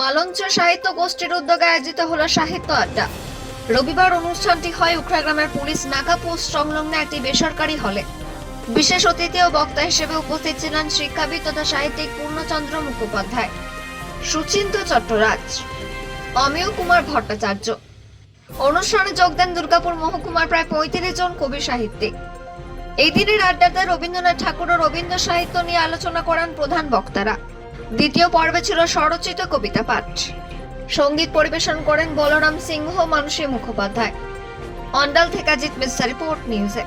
মালঞ্চ সাহিত্য গোষ্ঠীর উদ্যোগে আয়োজিত হলো সাহিত্য আড্ডা। রবিবার অনুষ্ঠানটি হয় উখড়াগ্রামের পুলিশ নাকা পোস্ট সংলগ্ন একটি বেসরকারি হলে। বিশেষ অতিথি ও বক্তা হিসেবে উপস্থিত ছিলেন শিক্ষাবিদ তথা সাহিত্যিক পূর্ণচন্দ্র মুখোপাধ্যায়, সুচিন্ত চট্টরাজ, অমিয় কুমার ভট্টাচার্য। অনুষ্ঠানে যোগ দেন দুর্গাপুর মহকুমার প্রায় পঁয়ত্রিশ জন কবি সাহিত্যিক। এই দিনের আড্ডাতে রবীন্দ্রনাথ ঠাকুর ও রবীন্দ্র সাহিত্য নিয়ে আলোচনা করেন প্রধান বক্তারা। দ্বিতীয় পর্বে ছিল স্বরচিত কবিতা পাঠ। সংগীত পরিবেশন করেন বলরাম সিংহ মানসী মুখোপাধ্যায়। অন্ডাল থেকে জিত মিস্টার রিপোর্ট নিউজে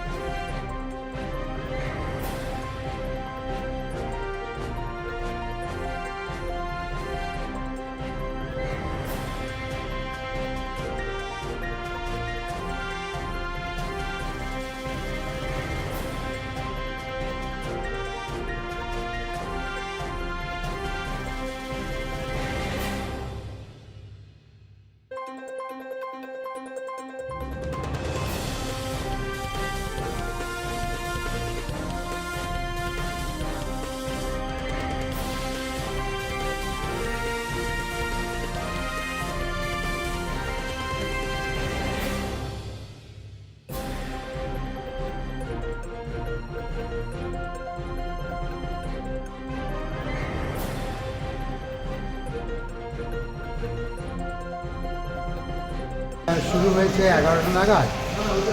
শুরু হয়েছে এগারোটা নাগাদ।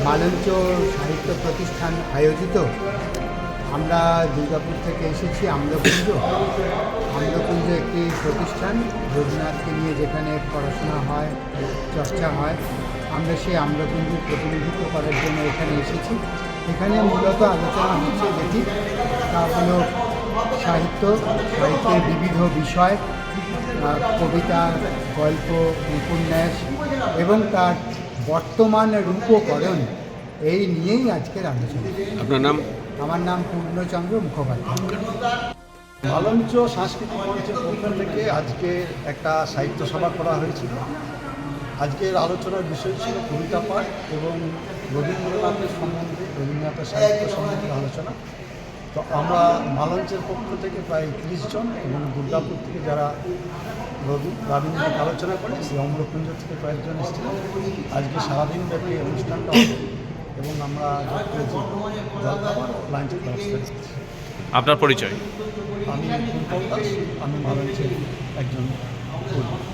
মালঞ্চ সাহিত্য প্রতিষ্ঠান আয়োজিত। আমরা দুর্গাপুর থেকে এসেছি আমলকুঞ্জ আমলকুঞ্জ একটি প্রতিষ্ঠান, রবীন্দ্রনাথকে নিয়ে যেখানে পড়াশোনা হয়, চর্চা হয়। আমরা সেই আমলকুঞ্জের প্রতিনিধিত্ব করার জন্য এখানে এসেছি। এখানে মূলত আলোচনা হচ্ছে যেটি, তা হলো সাহিত্য, সাহিত্যের বিবিধ বিষয় কবিতা, গল্প, উপন্যাস এবং তার বর্তমান রূপকরণ এই নিয়েই আজকের আলোচনা। আপনার নাম? আমার নাম পূর্ণচন্দ্র মুখোপাধ্যায়। মালঞ্চ সাংস্কৃতিক মঞ্চের পক্ষ থেকে আজকে একটা সাহিত্য সভা করা হয়েছিল। আজকের আলোচনার বিষয় ছিল কবিতা পাঠ এবং রবীন্দ্রনাথের সম্বন্ধে রবীন্দ্রনাথের সাহিত্য সম্বন্ধে আলোচনা। তো আমরা মালঞ্চের পক্ষ থেকে প্রায় তিরিশ জন এবং দুর্গাপুর থেকে যারা রবি রবীন্দ্রনাথ আলোচনা করে সেই অম্রকুঞ্জ থেকে কয়েকজন এসেছিলেন আজকে সারাদিন ব্যাপী অনুষ্ঠানটা হবে এবং আমরা যোগ করেছি জলখাবার লাঞ্চের ব্যবস্থা আপনার পরিচয়? আমি দাস আমি মালঞ্চের একজন কর্মী।